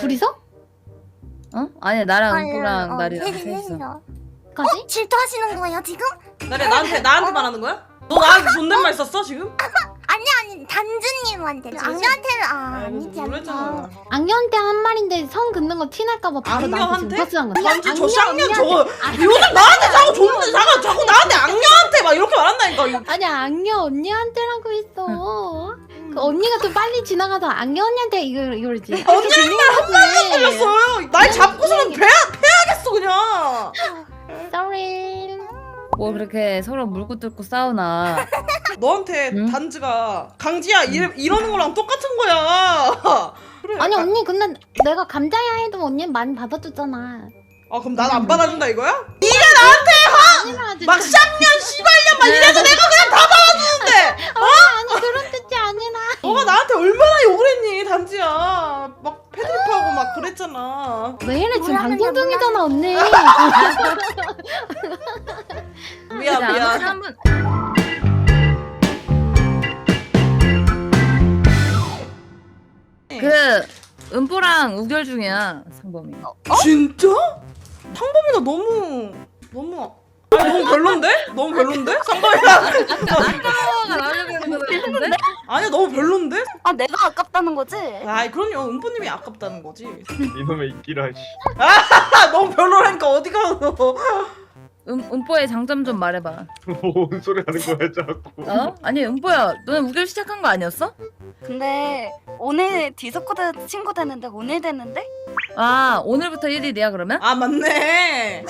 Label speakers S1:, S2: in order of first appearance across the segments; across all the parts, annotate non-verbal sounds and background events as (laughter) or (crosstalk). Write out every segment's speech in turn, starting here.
S1: 둘이서?
S2: 어? 아니 나랑
S3: 아니,
S2: 은보랑
S3: 어, 셋이,
S2: 셋이서.
S1: 까지?
S3: 어? 질투하시는 거예요 지금?
S4: 나래 나한테 나한테 말하는 거야? 너 나한테 존댓말 썼어 지금? (laughs)
S3: 아니 아니 단주님한테 악녀한테는 아 아니지
S4: 놀랬잖아.
S3: 않나
S1: 악녀한테 한 말인데 성 긋는 거 티날까봐 바로 나한테
S4: 악녀한테?
S1: 버스한 거야.
S4: 단지 저
S1: 악녀
S4: 쌍년 저거
S1: 아,
S4: 요즘 나한테 자꾸 존댓 자꾸 자꾸 나한테 악녀한테 막 이렇게 말한다니까. 이거.
S1: 아니야 악녀 언니한테라고 했어. 그 언니가 좀 빨리 지나가서 악녀 언니한테 이걸 이걸지.
S4: 언니
S1: 한마디
S4: 틀렸어요. 날 잡고서는 패야 패야겠어 그냥.
S1: Sorry.
S2: 뭐 그렇게 서로 물고 뜯고 싸우나. (laughs)
S4: 너한테
S2: 응?
S4: 단지가 강지야 이래, 이러는 거랑 똑같은 거야. (laughs) 그래.
S1: 아니
S4: 아,
S1: 언니 근데 내가 감자야 해도 언니 많이 받아줬잖아.
S4: 아 그럼 난 안 받아준다 이거야?
S1: 아니라
S4: 막 쌍년 씨발년 막 이래서 내가 그냥 다 받아주 는데
S1: 아니 그런 뜻이 아니라.
S4: 너가 나한테 얼마나 욕을 했니 단지야 막 패드립하고 막 그랬잖아
S1: 왜 이래 지금
S3: 뭐라는
S1: 방송
S3: 거야,
S1: 중이잖아 언니. (laughs)
S4: 미안 미안
S2: 한번 그 은보랑 우결 중이야 상범이.
S4: 진짜? 상범이가 너무 너무 아니 너무 별론데? 너무 별론데? 상범이가
S2: 상범이가 나오려고 하는 거 같은데?
S4: 아니야 너무 별론데?
S3: 아 내가 아깝다는 거지?
S4: 아이 그럼요 은보님이 아깝다는 거지
S5: 이놈의 인기라 씨.
S4: 아 (laughs) 너무 별로라니까 어디가
S2: 너은 은보의 장점 좀 말해봐.
S5: 뭔 소리 하는 거야 자꾸.
S2: 어? 아니 은보야, 너는 우결 시작한 거 아니었어?
S3: 근데 오늘 디스코드 친구 되는데 오늘 되는데?
S2: 아 오늘부터 1일이야 그러면?
S4: 아 맞네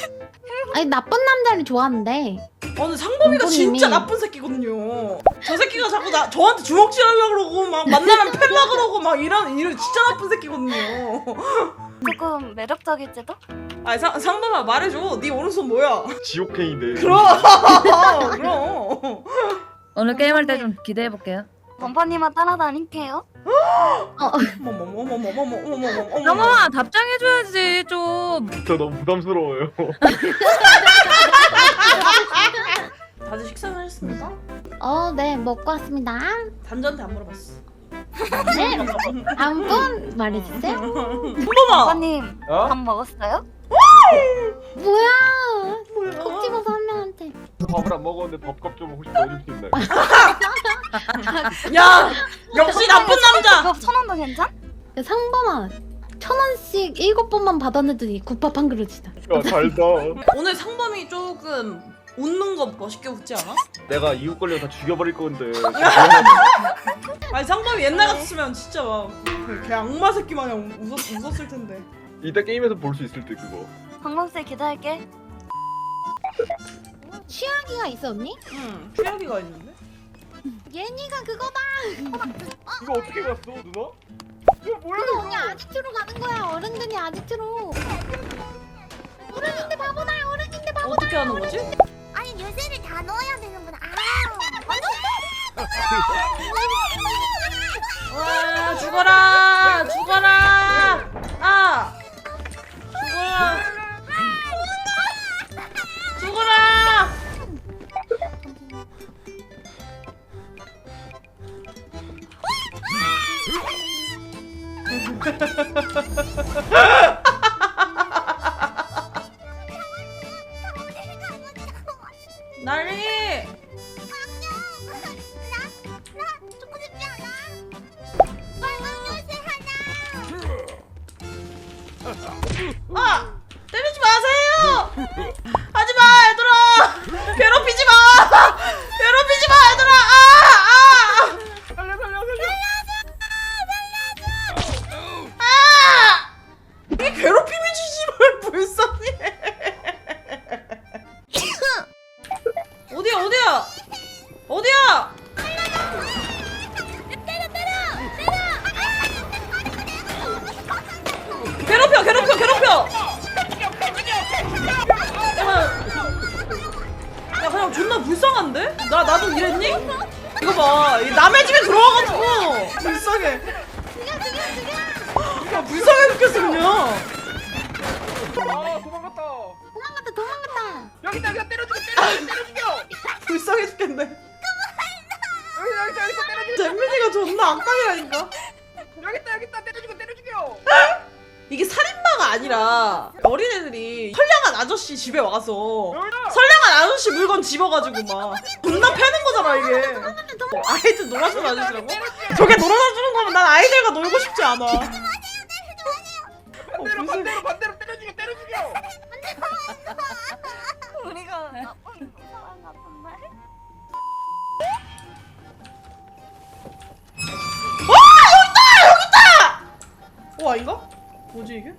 S1: 아니 나쁜 남자를 좋아하는데.
S4: 어, 근데 상범이가 진짜 나쁜 새끼거든요. 저 새끼가 자꾸 나 저한테 주먹질 하려고 그러고 막 만나면 팰라 그러고 막 이런 이런 진짜 나쁜 새끼거든요.
S3: 조금 매력적일지도?
S4: 아 상 상범아 말해줘. 네 오른손 뭐야?
S5: 지옥행이네.
S4: 그럼 (laughs) 그럼.
S2: 오늘 게임할 때 좀 기대해 볼게요.
S3: 범퍼님만 따라다닐게요
S4: 어머머머머머머머머머머머머.
S2: 상범아 답장해줘야지 좀.
S5: 저 너무 부담스러워요.
S4: 다들 식사는 하셨습니까?
S1: 어, 네 먹고 왔습니다.
S4: 단전한테 안 물어봤어.
S1: 네. 다음 분 말해주세요.
S4: 상범아.
S3: 범퍼님
S5: 어?
S3: 밥 먹었어요?
S1: 뭐야? 콕 집어서 한 명한테.
S5: 밥을 안 먹었는데 밥값 좀 혹시 더 해줄 수 있나요? (laughs)
S4: 야 역시 나쁜 남자.
S3: 그거 천 원도 괜찮?
S1: 야, 상범아. 천 원씩 일곱 번만 받았는데 국밥 한 그릇이다.
S5: 야 달다.
S4: 오늘 상범이 조금 웃는 거 멋있게 웃지 않아?
S5: 내가 이웃 걸려 다 죽여버릴 건데. (laughs)
S4: 아니 상범이 옛날 같았으면 진짜 막걔 악마 새끼 마냥 웃었, 웃었을 텐데.
S5: 이따 게임에서 볼 수 있을 때 그거.
S3: 방범쌤 기다릴게
S1: 취향이가 있어 언니?
S4: 응, 최악이가 있는데?
S1: 예니가 그거다.
S5: 이거 어떻게 갔어 누나? 이거 뭐야
S1: 그거 언니 아지트로 가는 거야. 어른들이 아지트로. 어른인데 바보다. 어른인데 바보.
S4: 어떻게 하는 거지?
S3: 아니 요새를 다 넣어야 되는구나
S4: 와 (laughs) (laughs) 나리! 아! 봐 이 남의 집에 들어와가지고 불쌍해 야 불쌍해 죽겠어 그냥
S5: 아 도망갔다.
S1: 도망갔다. 도망갔다.
S5: 여기다 여기다 때려주게 때려 때려 죽여.
S4: 불쌍해 죽겠네
S5: 여기다 여기다 여기다 때려 죽여.
S4: 잼민이가 존나 악당이라니까 이게 살인마가 아니라 어린애들이 선량한 아저씨 집에 와서 선량한 아저씨 물건 집어가지고 막 존나 패는 거잖아 이게 어, 아이들 놀아주는 아저씨라고? 저게 놀아다 주는 거면 난 아이들과 놀고 싶지 않아
S5: 반대로
S4: 무슨-
S5: 반대로 반대로 때려 죽여 때려 죽여.
S3: 우리가 나쁜 사람 같은데?
S4: 와 이거? 뭐지 이게?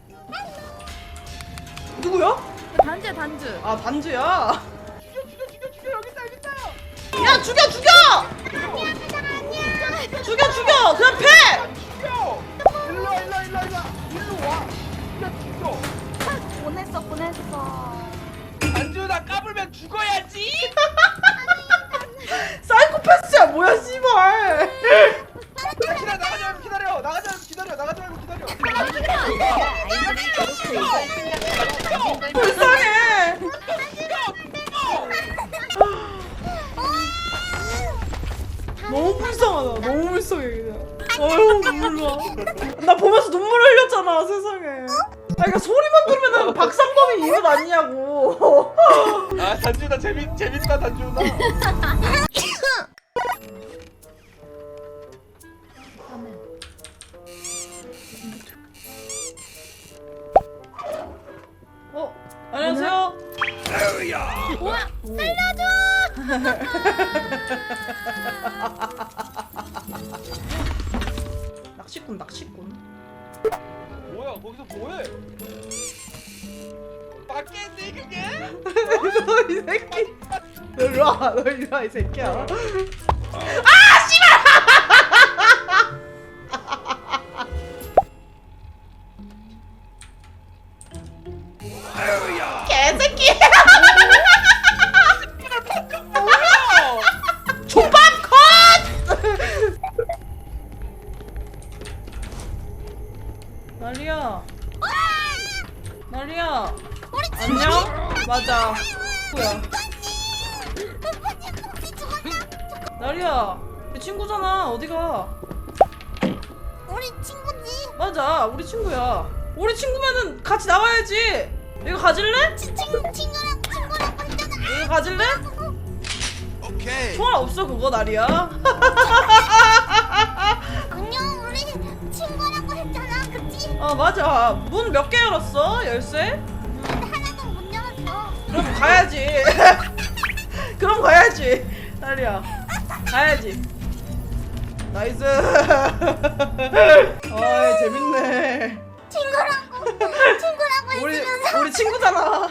S4: 누구야?
S2: 단주 단주.
S4: 아 단주야
S5: 죽여 죽여 죽여 죽여 여기 있다 여기 있다.
S4: 야 죽여 죽여! 죽여 죽여 그냥 패!
S5: 죽여. 일로 와 일로 와 일로 와 일로 와. 일로 와. 죽여 죽여.
S3: 보냈어 보냈어.
S5: 안주나 까불면 죽어야지.
S4: 너무 불쌍하다. 너무 불쌍해 그냥. 어휴 눈물 나나 보면서 눈물 흘렸잖아 세상에. 아 그러니까 소리만 들으면 박상범이 이웃 아니냐고.
S5: 아 단주나 재밌 재밌다.
S4: 어 (laughs) (laughs) 낚시꾼 낚시꾼.
S5: 뭐야 거기서 뭐해? 맞겠니 그게? (laughs)
S4: 너이 새끼. 너 일로 와 너 일로 와 이 새끼야. 개 나리야 나리야 안녕? 맞아. 뭐야? 나리야 (laughs) 우리 친구잖아. 어디가?
S1: 우리 친구지.
S4: 맞아. 우리 친구야. 우리 친구면은 같이 나와야지. 이거 가질래?
S1: 친 친구랑 친구라고 했잖아.
S4: 이거 가질래? (laughs) 통화 없어 그거 나리야 (laughs) 어 맞아. 문 몇 개 열었어? 열쇠?
S1: 하나도 못 열었어.
S4: 그럼 가야지. (laughs) 그럼 가야지. 나리야. 가야지. 나이스. (laughs) 어이 재밌네.
S1: 친구라고 친구라고
S4: 우리
S1: 했으면서.
S4: 우리 친구잖아